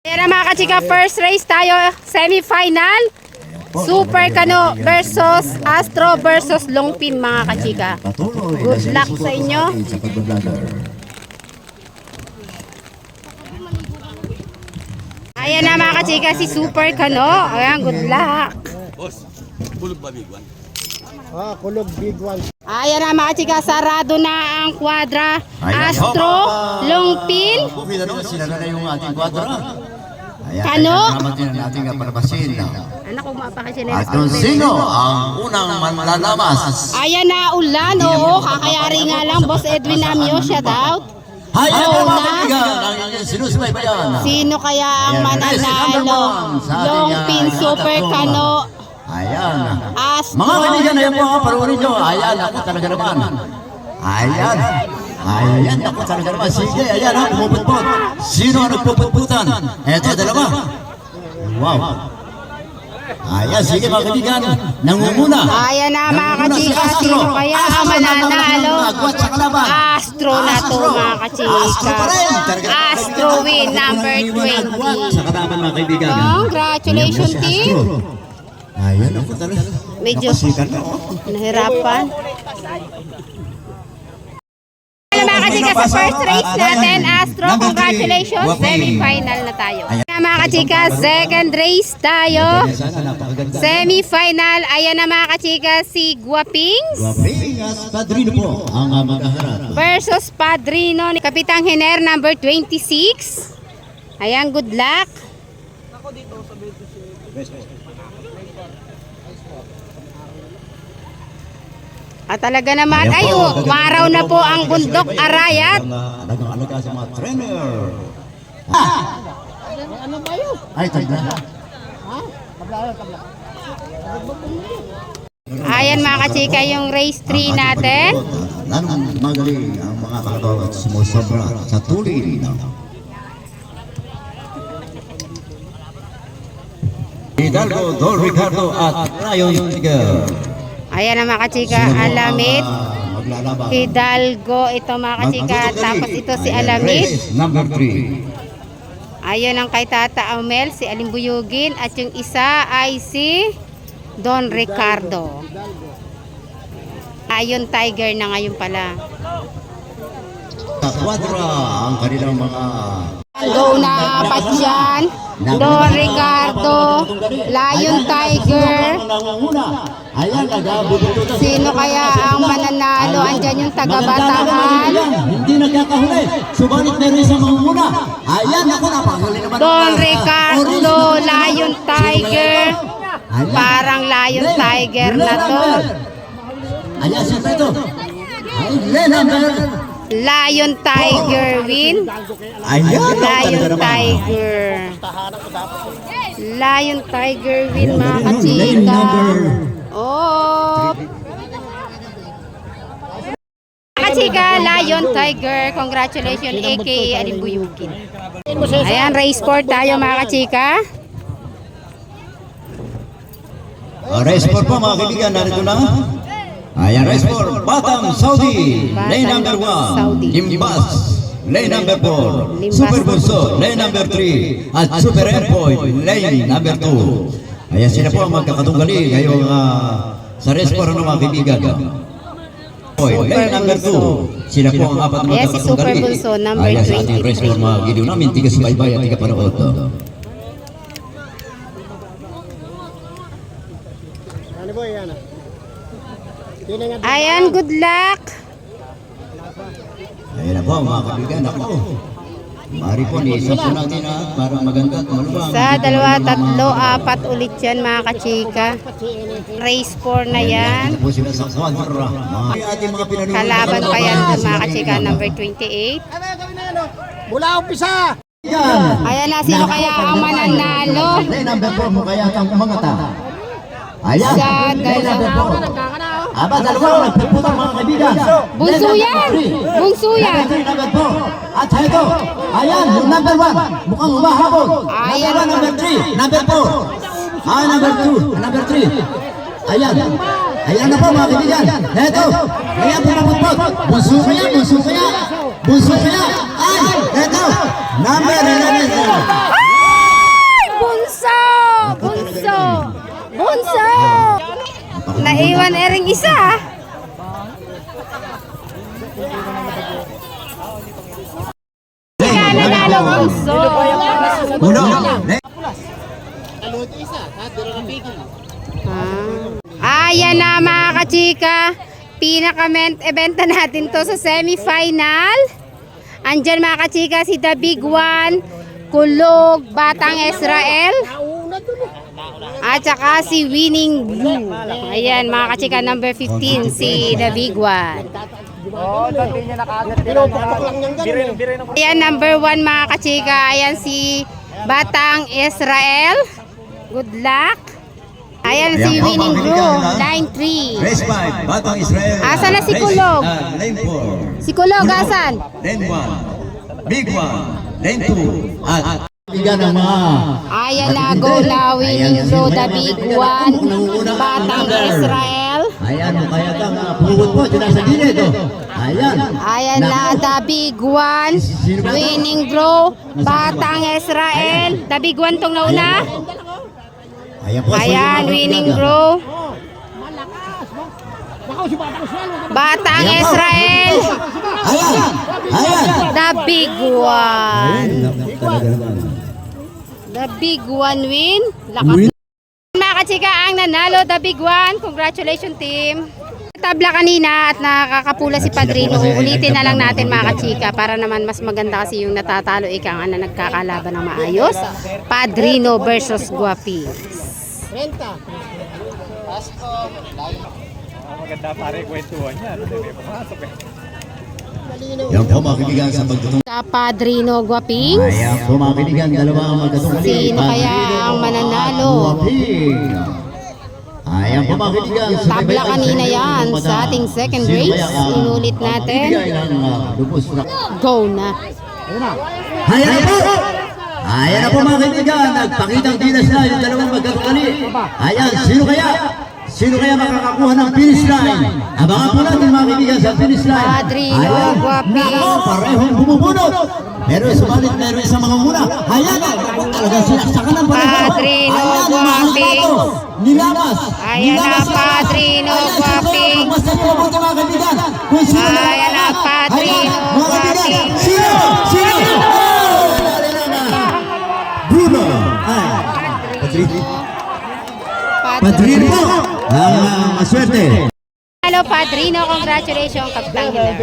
Na mga kachika, first race tayo, semi-final. Super Kano versus Astro versus Longpin mga kachika. Good luck sa inyo. Ayan na mga kachika, si Super Kano. Ayan, good luck. Ah, kulog big one. Ayan na mga kachika, sarado na ang kwadra. Astro, Longpin. Sila na yung ating kwadra. Ayan, Kano? Salamat din ang ating palabasin. Anak ko mapakasya At kung sino ang unang manlalamas. Ayan na ulan, oo, kakayari nga lang, Boss Edwin Namyo, shout out. Hayaan Oo na mga na. kaibigan ang inyong sinusubaybayan. Sino kaya ang mananalo? Longpin, ah, Super tatlong, Kano, Ayan. Astro. Mga kaibigan, ayan po, parunin nyo. Ayan, ako talaga naman. Ayan. Ayan, ako talaga naman. Sige, ayan ha, pumuputput. Sino ang nagpuputputan? Dalawa. Wow. Ayan, sige mga kaibigan. Nangunguna. Ayan na mga kachika, Astro. sino kaya ang mananalo? Astro na to mga kachika. Astro win number Agwat 20. Sa kalaban mga kaibigan. Congratulations team. Ayan, ako talaga. Medyo nahirapan. Ayan mga kachika, sa first race natin, Astro, congratulations, semi-final na tayo. Ayan mga kachika, second race tayo. Semi-final, ayan na mga kachika, si Guapings. Guapingas Padrino po ang maghaharap. versus Padrino ni Kapitang Hiner number 26. Ayan, good luck. At talaga naman, ay, oh, umaraw na po ang bundok Arayat. Alagang-alaga sa mga trainer. Ah! Ano ba yun? Ay, tagda. Ayan mga kachika, yung race 3 natin. Lalong magaling ang mga kalabaw at sumusobra sa tulin. Hidalgo, Don Ricardo at Rayon Tiger. Ayan na mga kachika, Alamit. Hidalgo, ito mga kachika. Tapos ito si Alamit. race Number 3. Ayun ang kay Tata Amel, si Alimbuyugin. At yung isa ay si Don Ricardo. Ayun, Tiger na ngayon pala. Sa kwadra ang kanilang mga Go na Patyan, Don Ricardo, Lion Tiger. Sino kaya ang mananalo? Andyan yung taga-bataan. Hindi nagkakahuli. Subalit meron isang mangunguna. Ayan, ako napakahuli naman. Don Ricardo, Lion Tiger. Ayan. Parang Lion Tiger na to. Ayan, siya ito. Number. Lion Tiger win. Ayan, Lion. Tiger. Lion Tiger win mga kachika. Oh. Kachika, Lion Tiger. Congratulations, aka Alimbuyukin. Ayan, race sport tayo mga kachika. Ah, Race for po mga kaibigan, narito na. Ayan, race for Batam, Saudi. Lane number Saudi. 1, Limbas. Lane number 4, Limbas. Super Bulso. Lane number 3, at Super Endpoint. Lane number 2. Ayan sila po ang magkakatunggali ngayong ah, sa race for ano mga kaibigan. Point. Lane number 2. Sila po ang apat na Ayan si Super. Bulso, number Ayan sa ating 23. mga video namin. Tiga subaybay at tiga panood. Ano? Ayan, good luck. Ayan na po mga kaibigan. Ako. Mari po, ni-isap po natin ha, para maganda at malubang. Sa dalawa, tatlo, apat ulit yan mga kachika. Race 4 na yan. Kalaban pa yan dun mga kachika, number 28. Ano gawin na yan? oh? Mula umpisa! Yan. Ayan na, sino kaya ang mananalo? Number 4 mo kaya kang umangata. Ayan. Sa dalawa. 4. Aba, dalawa nagpuputang mga kaibigan. Bunso yan! three. Bunso yan! Number 3, number 4. At ito. Ayan, yung number 1. Mukhang umahabol. Ayan. Number 1, number 3, number 4. Ah, number 2, number 3. Ayan. Ayan na po mga kaibigan. Ito. Ayan, pumaputpot. Bunso kaya, bunso kaya. Bunso kaya. Ay, ito. Number 11. Naiwan na rin isa. ah. Chika, nanalo puso. Uno. Next. Kaluto isa. Ha? Dira na bigil. Ah. Ayan na mga kachika. Pinaka-eventa natin to sa semifinal. Andyan mga kachika si The Big One, Kulog, Batang Israel. Nauna. At saka si Winning Blue. Ayan mga kachika number 15 si The Big One. Pinupukpok lang niyang ganun eh. Ayan number 1 mga kachika. Ayan si Batang Israel. Good luck. Ayan si Winning Blue, line 3. Race 5, Batang Israel. Asa na si Kulog? ah, lane 4. Si Kulog, asan? Lane 1. Big 1. Lane 2. At Ayan na, go na, winning Blue, The Big One, Batang Israel. Ayan, kaya kang puwot po, dyan sa gilid. Ayan. Ayan na, The Big One, winning Blue, Batang Israel. The Big One tong nauna. Ayan po. Ayan, winning Swalo. Batang Israel. Ayan. Ayan. The Big One. The Big One win. Lakas Mga kachika ang nanalo, The Big One. Congratulations team. Tabla kanina at nakakapula si Padrino. Ulitin na lang natin mga kachika para naman mas maganda kasi yung natatalo ika nga na nagkakalaban ng maayos. Padrino versus Guapi. Renta. Maganda pare kwentuhan niya. Ano, may pumasok eh. Yan po mga kaibigan sa pagtutong. Sa Padrino Guaping. Ayan po mga kaibigan, dalawa ang magkatungkali. Sino kaya ang mananalo? Guwaping. Ayan po mga kaibigan. Tabla kanina yan sa ating second race. Inulit natin. na Go na. Ayan po! Ayan na po mga kaibigan, nagpakitang dinas na yung dalawang magkakali. Ayan, sino kaya? Sino kaya makakakuha ng finish line? Abangan po natin mga kaibigan sa finish line. Padrino, Ayan, Guwaping. nako, parehong bumubunot. Pero subalit meron isang mga muna. Ayan na, talagang sinaksakan ng pareho. Padrino, Ayan, Guwaping. umahalata po. Nilamas. Ayan na, Nilamas Padrino, Ayan, Guwaping. Basta niyo mabuti mga kaibigan. Kung sino na- Ayan na, Padrino. Guwaping. Sino? Sino? Oh! Bruno. Ay. Patrick. Patrick Ang uh, maswerte. Hello, Padrino. Congratulations, Kapitang Hilar.